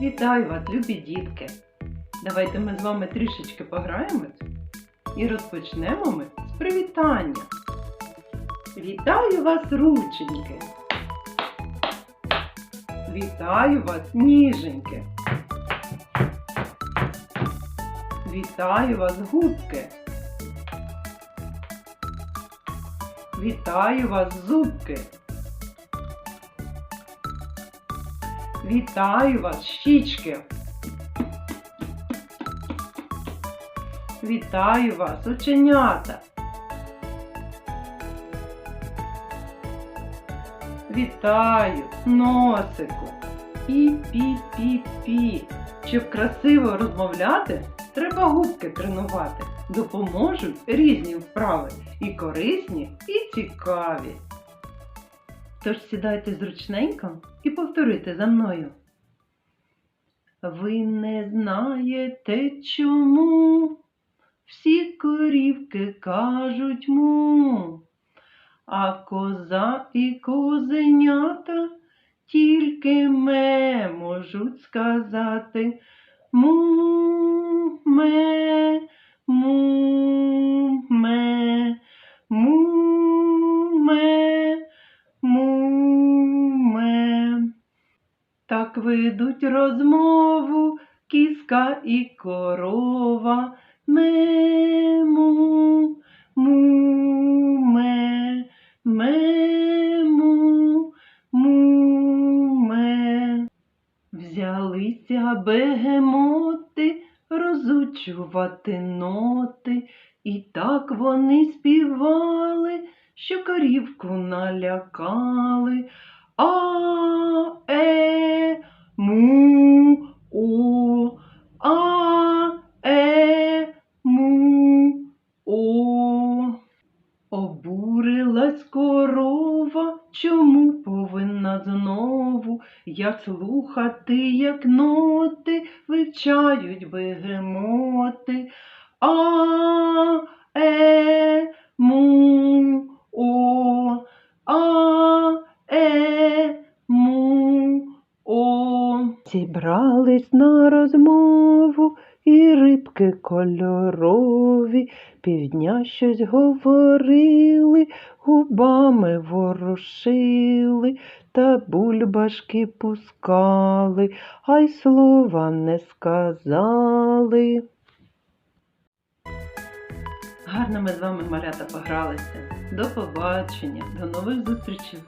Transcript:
Вітаю вас, любі дітки! Давайте ми з вами трішечки пограємось і розпочнемо ми з привітання. Вітаю вас, рученьки! Вітаю вас, ніженьки! Вітаю вас, губки! Вітаю вас, зубки! Вітаю вас, щічки! Вітаю вас, оченята! Вітаю, носику! Пі-пі-пі-пі. Щоб красиво розмовляти, треба губки тренувати. Допоможуть різні вправи і корисні, і цікаві. Тож сідайте зручненько і повторюйте за мною. Ви не знаєте чому? Всі корівки кажуть му, а коза і козенята тільки ме можуть сказати му ме му Так ведуть розмову кіска і корова. Мему, муме, мему, муме. Взялися бегемоти розучувати ноти, і так вони співали що корівку налякали. А, е, му, о, а, е, му, о. Обурилась корова, чому повинна знову я слухати, як ноти вивчають бегемоти. А, е, му, Зібрались на розмову і рибки кольорові, півдня щось говорили, губами ворушили, та бульбашки пускали, а й слова не сказали. Гарно ми з вами малята погралися. До побачення, до нових зустрічей!